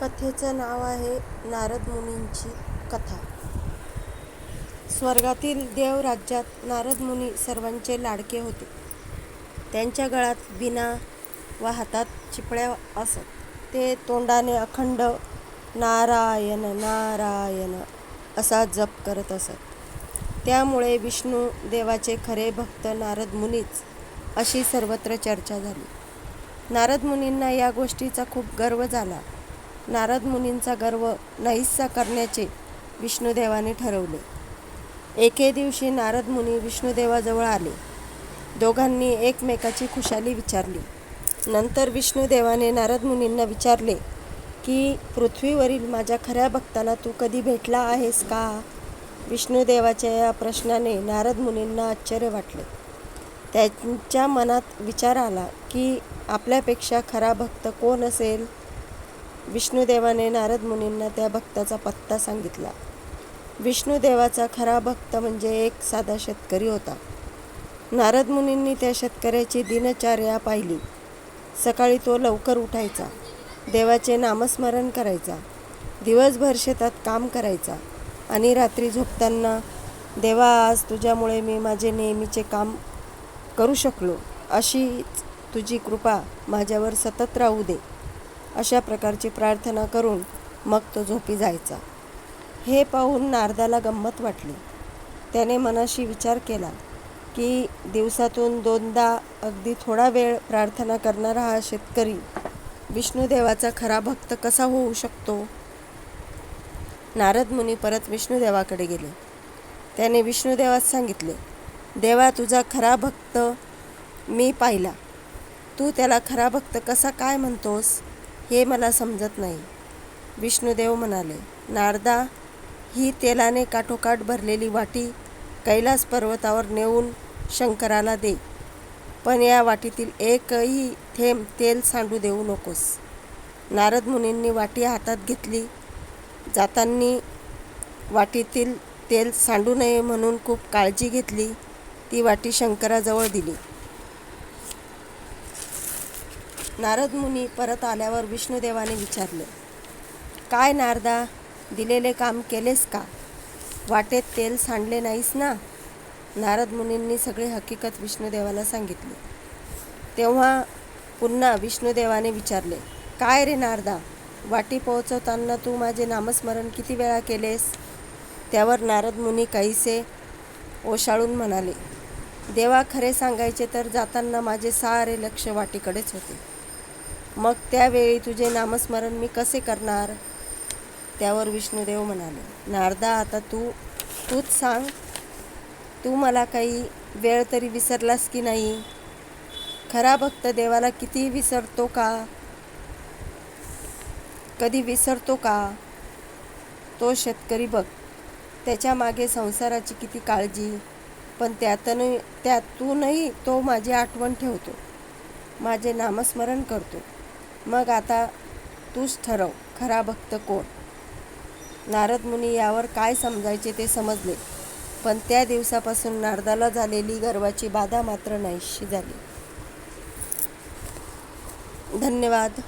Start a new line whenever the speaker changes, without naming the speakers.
कथेचं नाव आहे नारद मुनींची कथा. स्वर्गातील देव राज्यात नारद मुनी सर्वांचे लाडके होते. त्यांच्या गळात बिना व हातात चिपळ्या असत. ते तोंडाने अखंड नारायण नारायण असा जप करत असत. त्यामुळे विष्णू देवाचे खरे भक्त नारद मुनीच अशी सर्वत्र चर्चा झाली. नारद मुनींना या गोष्टीचा खूप गर्व झाला. नारद मुनींचा गर्व नाहीसा करण्याचे विष्णुदेवाने ठरवले. एके दिवशी नारद मुनी विष्णुदेवाजवळ आले. दोघांनी एकमेकाची खुशाली विचारली. नंतर विष्णुदेवाने नारद मुनींना विचारले की पृथ्वीवरील माझ्या खऱ्या भक्ताला तू कधी भेटला आहेस का? विष्णुदेवाच्या या प्रश्नाने नारद मुनींना आश्चर्य वाटले. त्यांच्या मनात विचार आला की आपल्यापेक्षा खरा भक्त कोण असेल? विष्णुदेवाने नारद मुनींना त्या भक्ताचा पत्ता सांगितला. विष्णुदेवाचा खरा भक्त म्हणजे एक साधा शेतकरी होता. नारद मुनींनी त्या शेतकऱ्याची दिनचर्या पाहिली. सकाळी तो लवकर उठायचा. देवाचे नामस्मरण करायचा. दिवसभर शेतात काम करायचा. आणि रात्री झोपताना देवा आज तुझ्यामुळे मी माझे नेहमीचे काम करू शकलो. अशीच तुझी कृपा माझ्यावर सतत राहू दे. अशा प्रकारची प्रार्थना करून मग तो झोपी जायचा. हे पाहून नारदाला गंमत वाटली. त्याने मनाशी विचार केला की दिवसातून दोनदा अगदी थोडा वेळ प्रार्थना करणारा हा शेतकरी विष्णुदेवाचा खरा भक्त कसा होऊ शकतो? नारद मुनी परत विष्णुदेवाकडे गेले. त्याने विष्णुदेवास सांगितले देवा तुझा खरा भक्त मी पाहिला. तू त्याला खरा भक्त कसा काय म्हणतोस? हे मला समजत नाही. विष्णुदेव म्हणाले नारदा ही तेलाने काठोकाठ भरलेली वाटी कैलास पर्वतावर नेऊन शंकराला दे. पण या वाटीतील एकही थेंब तेल सांडू देऊ नकोस. नारद मुनींनी वाटी हातात घेतली. जातांनी वाटीतील तेल सांडू नये म्हणून खूप काळजी घेतली. ती वाटी शंकराजवळ दिली. नारद मुनी परत आल्यावर विष्णुदेवाने विचारले काय नारदा दिलेले काम केलेस का? वाटेत तेल सांडले नाहीस ना? नारद मुनींनी सगळी हकीकत विष्णुदेवाला सांगितली. तेव्हा पुन्हा विष्णुदेवाने विचारले काय रे नारदा वाटी पोहोचवताना तू माझे नामस्मरण किती वेळा केलेस? त्यावर नारद मुनी काहीसे ओशाळून म्हणाले देवा खरे सांगायचे तर जाताना माझे सारे लक्ष वाटीकडेच होते. मग त्यावेळी तुझे नामस्मरण मी कसे करणार? त्यावर विष्णुदेव म्हणाले नारदा आता तू तूच सांग. तू मला काही वेळ तरी विसरलास की नाही? खरा भक्त देवाला किती विसरतो का? कधी विसरतो का? तो शेतकरी बघ त्याच्यामागे संसाराची किती काळजी पण त्यातन त्यातूनही तो माझी आठवण ठेवतो माझे नामस्मरण करतो. मग आता तूच ठरव खरा भक्त कोण? नारद मुनी यावर काय समजायचे ते समजले पण त्या दिवसापासून नारदाला झालेली गर्वाची बाधा मात्र नाहीशी झाली. धन्यवाद.